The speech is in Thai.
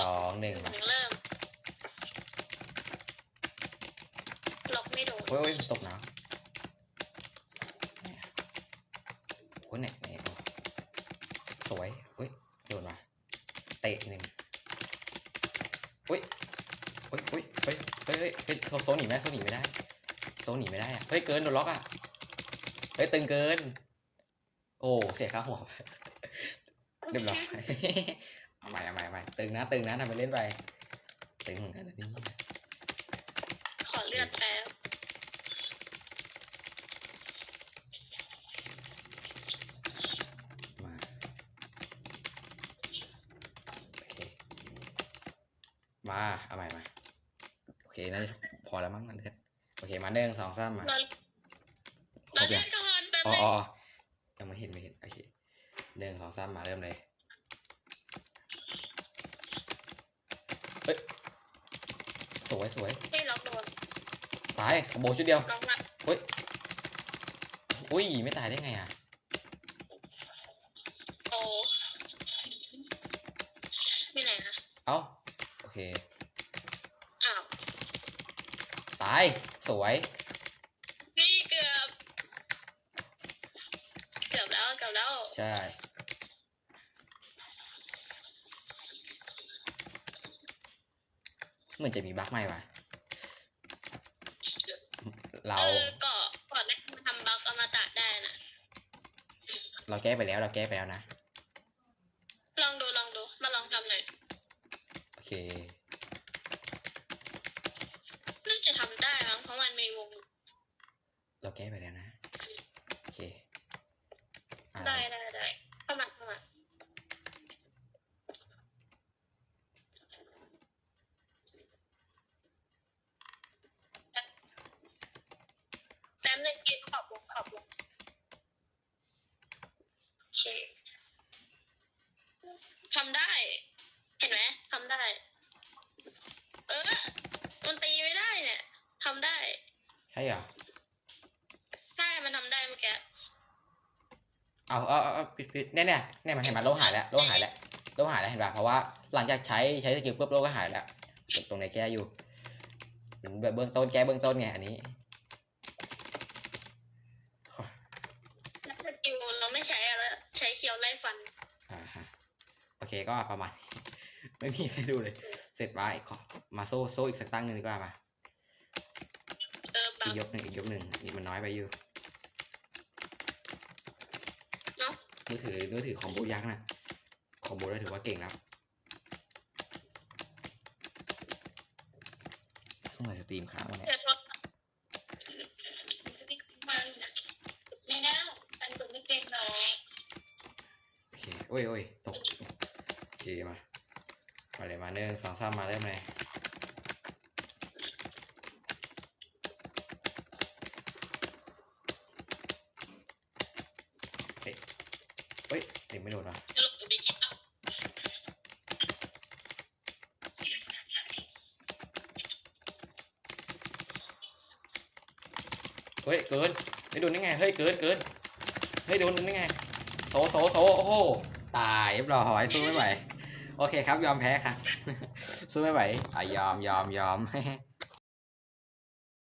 สองหนึ่งมาเริ่มล็อกไม่โดนโอ้ยโอ้ยตกน้ำไหนอะโอ้ยไหนไหนเอาสวยเฮ้ยโดนมาเตะหนึ่งเฮ้ยเฮ้ยเฮ้ยเฮ้ยเฮ้ยเฮ้ยเฮ้ยเขาโซนหนีไม่ได้โซนหนีไม่ได้โซนหนีไม่ได้อะเฮ้ยเกินโดนล็อกอะเฮ้ยตึงเกิน โอ้เสียค่าหัวไปเรียบร้อย เอาใหม่เอาใหม่เอาใหม่ตึงนะ ตึงนะทำไปเล่นไปตึงเหมือนกันนะนี่ขอเลือดแป๊บมาโอเคมาเอาใหม่มาโอเคนั่นพอแล้วมั้งนั่นเถอะโอเคมาหนึ่งสองสามมาเราครเราบเลืยัองดก่อนแป๊บอ๋อนึงอ๋ออ๋อยังไม่เห็นไม่เห็นโอเคหนึ่งสองสามมาเริ่มเลยเฮ้ยส วยสวยไม่ล็อกโดนตายขโมยชุดเดียวล็อกมาอุ้ยไม่ตายได้ไงอะโอ้ไม่ไหนนะเอ้าโอเคอ้าวตายสวยนี่เกือบ เกือบแล้วเกือบแล้วใช่ เหมือนจะมีบั๊กใหม่ว่ะเราเออเกาะก่อนได้มาทำบัคอมตะได้นะเราแก้ไปแล้วเราแก้ไปแล้วนะลองดูลองดูมาลองทำหน่อยโอเคน่าจะทำได้มั้งเพราะมันมีวง เราแก้ไปแล้วนะโอเคอะได้ได้ได้เข้ามาเข้ามาแป๊บ นึงกินขอบวงขอบวงโอเคทำได้ เห็นไหมทำได้ เออมันตีไม่ได้เนี่ยทำได้ ใช่เหรอใช่มันทำได้เมื่อกี้เอาเอาเอาเอาปิดปิดเนี่ยเนี่ยเนี่ยมันเห็นมันโลหายแล้วโลหายแล้วโลหายแล้วเห็นป่ะเพราะว่าหลังจากใช้ใช้สกิลปุ๊บโลก็หายแล้วตรงไหนแก้อยู่เห็นแบบเบื้องต้นแก้เบื้องต้นไงอันนี้ แล้วสกิลเราไม่ใช้อะไร ใช้เคียวไล่ฟัน อ่าฮะโอเคก็ประมาณ ไม่มีให้ดูเลย เสร็จมาอีกขอมาโซ่โซ่อีกสักตั้งหนึ่งดีกว่ามาเออบัอีงกยกหนึ่งอีกยกหนึ่งนี่มันน้อยไปอยู่เนาะมือถือมือถือคอมโบยักษ์นะคอมโบได้ถือว่าเก่งแล้วช่วงไหนสตรีมค้างวะเนี่ย เกิดว่าไม่ได้อันตัวไม่เป็นหรอ โอ้ยโอ้ยตกโอเคมามาเลยมาหนึ่งสองสามมาเริ่มเลยเฮ้ยเฮ้ยเต็มไม่โดนวะจะหลบอยู่ในจิตเอาเฮ้ยเกินไม่โดนได้ไง เฮ้ยเกินเกินเฮ้ยโดนได้ไงโซโซโซโอ้โห ตายเรียบร้อยสู้ไม่ไหว โอเคครับยอมแพ้ครับ สู้ไม่ไหวอะยอมยอมยอม